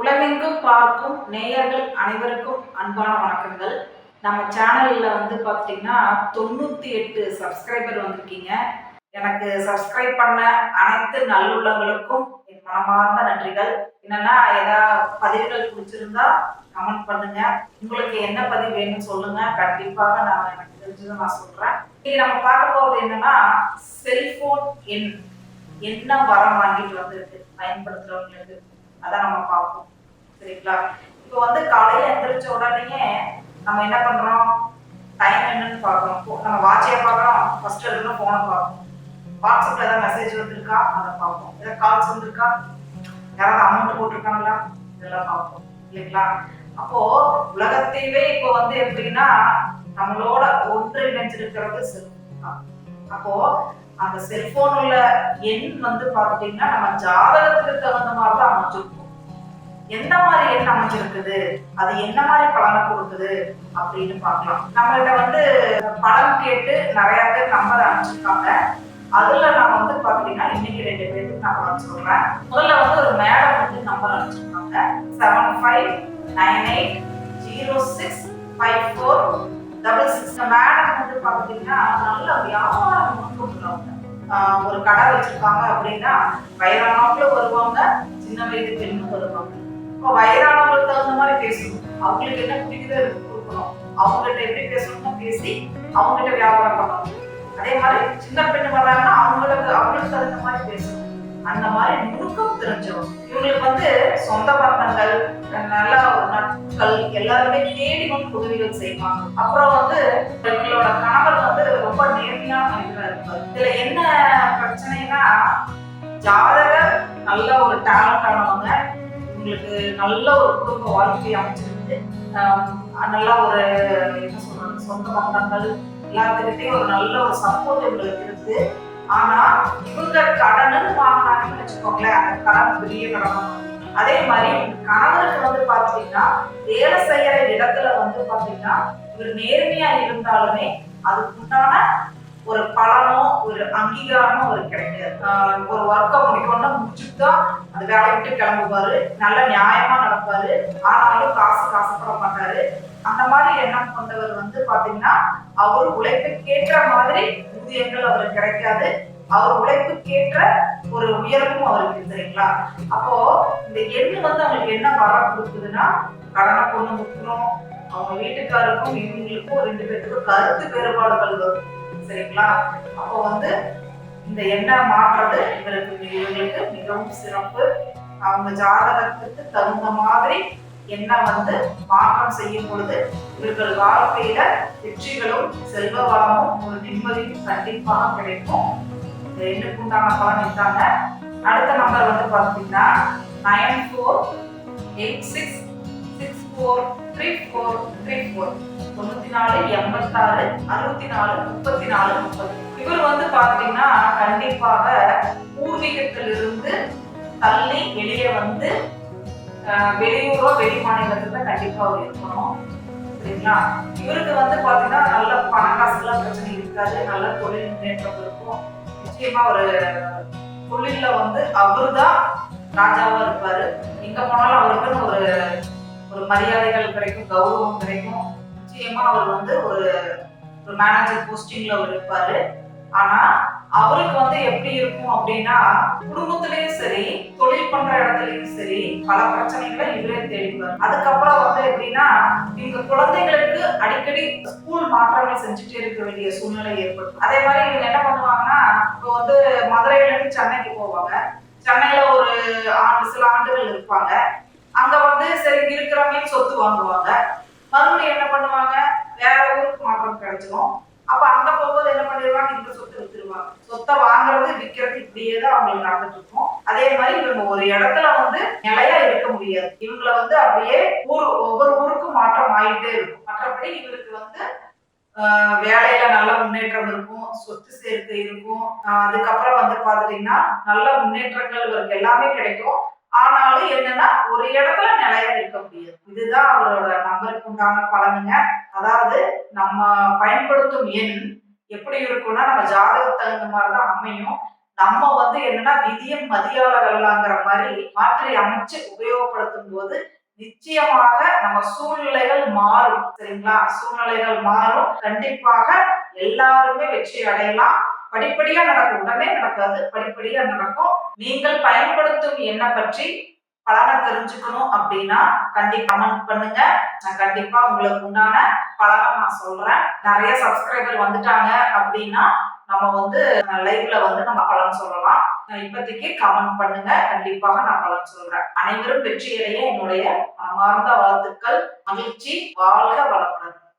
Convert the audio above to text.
உலகெங்கும் பார்க்கும் நேயர்கள் அனைவருக்கும் அன்பான வணக்கங்கள். நம்ம சேனல்ல வந்து பார்த்தீங்கன்னா தொண்ணூற்றி எட்டு சப்ஸ்கிரைபர் வந்திருக்கீங்க. எனக்கு சப்ஸ்கிரைப் பண்ண அனைத்து நல்லுள்ளங்களுக்கும் என் மனமார்ந்த நன்றிகள். என்னன்னா ஏதாவது பதிவுகள் பிடிச்சிருந்தா கமெண்ட் பண்ணுங்க. உங்களுக்கு என்ன பதிவு வேணும்னு சொல்லுங்க. கண்டிப்பாக நான் எனக்கு தெரிஞ்சதை நான் சொல்றேன். இன்னைக்கு நம்ம பார்க்க போறது என்னன்னா செல்போன் எண் என்ன வரம் வாங்கிட்டு வந்திருக்கு. பயன்படுத்துறவங்களுக்கு. அதான் நம்ம பார்ப்போம். சரிங்களா? இப்போ வந்து காலையில எந்திரிச்ச உடனே நம்ம என்ன பண்றோம்? டைம் என்னன்னு பார்க்கணும். நம்ம வாட்சியை பார்க்கறோம். ஃபர்ஸ்ட் எடுக்கணும் ஃபோனை பார்க்கணும் வாட்ஸ்அப்ல ஏதாவது மெசேஜ் வந்திருக்கா? அதை பார்ப்போம். ஏதாவது கால்ஸ் வந்திருக்கா? யாராவது அமௌண்ட் போட்டிருக்காங்களா? இதெல்லாம் பார்ப்போம். இல்லைங்களா? அப்போ உலகத்தையவே இப்போ வந்து எப்படின்னா நம்மளோட ஒன்று இணைஞ்சிருக்கிறது செல்ஃபோன் தான். அப்போ அந்த செல்போன் உள்ள எண் வந்து பாத்துட்டீங்கன்னா நம்ம ஜாதகத்துக்கு தகுந்த மாதிரி தான் அமைச்சிருக்கோம் எந்த மாதிரி எண் அமைஞ்சிருக்குது? அது என்ன மாதிரி பலனை கொடுக்குது? அப்படின்னு பார்க்கலாம். நம்மகிட்ட வந்து பலன் கேட்டு நிறைய பேர் நம்பர் அமைச்சிருக்காங்க அதுல நான் வந்து பாத்தீங்கன்னா இன்னைக்கு ரெண்டு பேருக்கு நான் பலன் சொல்றேன். முதல்ல வந்து ஒரு ஒரு கடை வச்சிருக்காங்க அப்படின்னா வயதானவங்களும் வருவாங்க சின்ன வயது பெண்ணும் வருவாங்க. இப்போ வயதானவங்களுக்கு தகுந்த மாதிரி பேசணும். அவங்களுக்கு என்ன பிடிக்குதோ கொடுக்கணும். அவங்ககிட்ட எப்படி பேசணுமோ பேசி அவங்ககிட்ட வியாபாரம் பண்ணணும். அதே மாதிரி சின்ன பெண்ணு வர்றாங்கன்னா அவங்களுக்கு அவங்களுக்கு தகுந்த மாதிரி பேசணும். அந்த மாதிரி நுணுக்கம் தெரிஞ்சவங்க. இவங்களுக்கு வந்து சொந்த பந்தங்கள் நல்ல நட்புகள் எல்லாருமே தேடி வந்து உதவிகள் செய்வாங்க. அப்புறம் வந்து இவங்களோட கணவர் வந்து ரொம்ப நேர்மையான மனிதராக இருப்பார். இதுல என்ன ஜாதக நல்ல ஒரு டேலண்ட் ஆனவங்க உங்களுக்கு நல்ல ஒரு குடும்ப வாழ்க்கை அமைச்சிருந்து ஆஹ் நல்ல ஒரு என்ன சொல்றது சொந்த பந்தங்கள் எல்லாத்துக்கிட்டையும் ஒரு நல்ல ஒரு சப்போர்ட் உங்களுக்கு இருக்கு. ஆனா இவங்க கடனு வாங்கினாங்கன்னு வச்சுக்கோங்களேன் அந்த கடன் பெரிய கடன். அதே மாதிரி கணவருக்கு வந்து பாத்தீங்கன்னா வேலை செய்யற இடத்துல வந்து பாத்தீங்கன்னா இவர் நேர்மையா இருந்தாலுமே அதுக்குண்டான ஒரு பலனோ ஒரு அங்கீகாரமோ அவருக்கு கிடைக்காது. ஒரு ஒர்க்கை முடிக்கணும்னா முடிச்சுட்டு தான் அந்த வேலையை விட்டு கிளம்புவாரு. நல்ல நியாயமா நடப்பாரு. ஆனாலும் காசு காசுப்பட மாட்டாரு. அந்த மாதிரி எண்ணம் கொண்டவர் வந்து பாத்தீங்கன்னா அவர் உழைப்புக்கேற்ற மாதிரி ஊதியங்கள் அவருக்கு கிடைக்காது. அவர் உழைப்புக்கேற்ற ஒரு உயர்வும் அவருக்கு சரிங்களா அப்போ இந்த எண்ணு வந்து அவங்களுக்கு என்ன வர கொடுக்குதுன்னா கடனை கொண்டு முக்கணும். அவங்க வீட்டுக்காருக்கும் இவங்களுக்கும் ரெண்டு பேருக்கும் கருத்து வேறுபாடுகள் வரும். சரிங்களா? அப்போ வந்து இந்த எண்ணெய் மாற்றுறது இவருக்கு இவங்களுக்கு மிகவும் சிறப்பு. அவங்க ஜாதகத்துக்கு தகுந்த மாதிரி என்ன வந்து மாற்றம் செய்யும் பொழுது இவர்கள் வாழ்க்கையில வெற்றிகளும் செல்வ வளமும் ஒரு நிம்மதியும் கண்டிப்பாக கிடைக்கும். இந்த எண்ணுக்கு உண்டான பலன் இதாங்க. அடுத்த நம்பர் வந்து பார்த்தீங்கன்னா nine four eight six four three four three four தொண்ணூத்தி நாலு எண்பத்தாறு அறுபத்தி நாலு முப்பத்தி நாலு முப்பது. இவர் வந்து பாத்தீங்கன்னா கண்டிப்பாக பூர்வீகத்திலிருந்து தள்ளி வெளியே வந்து வெளியூரோ வெளி மாநிலத்துல கண்டிப்பா அவர் இருக்கணும். சரிங்களா? இவருக்கு வந்து பாத்தீங்கன்னா நல்ல பண காசுலாம் பிரச்சனை இருக்காது. நல்ல தொழில் முன்னேற்றம் இருக்கும். நிச்சயமா ஒரு தொழில்ல வந்து அவர்தான் ராஜாவா இருப்பாரு. எங்க போனாலும் அவருக்குன்னு ஒரு ஒரு மரியாதைகள் கிடைக்கும் கௌரவம் கிடைக்கும். நிச்சயமா அவர் வந்து ஒரு ஒரு மேனேஜர் போஸ்டிங்ல அவர் இருப்பாரு. ஆனா அவருக்கு வந்து எப்படி இருக்கும் அப்படின்னா குடும்பத்திலயும் சரி தொழில் பண்ற இடத்துலயும் சரி பல பிரச்சனைகளை இவரே தேடிப்பார் அதுக்கப்புறம் வந்து எப்படின்னா இவங்க குழந்தைகளுக்கு அடிக்கடி ஸ்கூல் மாற்றங்கள் செஞ்சுட்டே இருக்க வேண்டிய சூழ்நிலை ஏற்படும். அதே மாதிரி இவங்க என்ன பண்ணுவாங்கன்னா இப்போ வந்து மதுரையில இருந்து சென்னைக்கு போவாங்க. சென்னையில ஒரு ஆண்டு சில ஆண்டுகள் இருப்பாங்க. அங்க வந்து சரி இருக்கிறவங்க சொத்து வாங்குவாங்க. மறுபடியும் என்ன பண்ணுவாங்க? வேற ஊருக்கு மாற்றம் கிடைச்சிடும் அப்ப அங்க போகும்போது என்ன பண்ணிடுவாங்க? இந்த சொத்தை வித்துருவாங்க. சொத்தை வாங்குறது விற்கிறது இப்படியே தான் அவங்களுக்கு நடந்துட்டு இருக்கும். அதே மாதிரி இவங்க ஒரு இடத்துல வந்து நிலையா இருக்க முடியாது. இவங்கள வந்து அப்படியே ஊர் ஒவ்வொரு ஊருக்கும் மாற்றம் ஆயிட்டே இருக்கும். மற்றபடி இவருக்கு வந்து வேலையில நல்ல முன்னேற்றம் இருக்கும் சொத்து சேர்க்கை இருக்கும். அதுக்கப்புறம் வந்து பாத்துட்டீங்கன்னா நல்ல முன்னேற்றங்கள் இவருக்கு எல்லாமே கிடைக்கும். ஆனாலும் என்னன்னா ஒரு இடத்துல நிலையா இருக்க முடியாது. இதுதான் அவரோட நம்பருக்கு உண்டான பலனுங்க. அதாவது நம்ம பயன்படுத்தும் எண் எப்படி இருக்கும்னா நம்ம ஜாதகத்துக்கு தகுந்த மாதிரி தான் அமையும். நம்ம வந்து என்னன்னா விதியம் மதியால வெல்லலாங்கிற மாதிரி மாற்றி அமைச்சு உபயோகப்படுத்தும் போது நிச்சயமாக நம்ம சூழ்நிலைகள் மாறும் சரிங்களா? சூழ்நிலைகள் மாறும். கண்டிப்பாக எல்லாருமே வெற்றி அடையலாம். படிப்படியா நடக்கும். உடனே நடக்காது. படிப்படியா நடக்கும். நீங்கள் பயன்படுத்தும் எண்ணெய் பற்றி பலனை தெரிஞ்சுக்கணும் அப்படின்னா கண்டிப்பா கமெண்ட் பண்ணுங்க. நான் கண்டிப்பா உங்களுக்கு உண்டான பலனை நான் சொல்றேன். நிறைய சப்ஸ்கிரைபர் வந்துட்டாங்க அப்படின்னா நம்ம வந்து லைவ்ல வந்து நம்ம பலன் சொல்லலாம். நான் இப்போதைக்கு கமெண்ட் பண்ணுங்க. கண்டிப்பாக நான் பலன் சொல்றேன். அனைவரும் வெற்றியடைய என்னுடைய மனமார்ந்த வாழ்த்துக்கள் மகிழ்ச்சி வாழ்க வளமுடன்.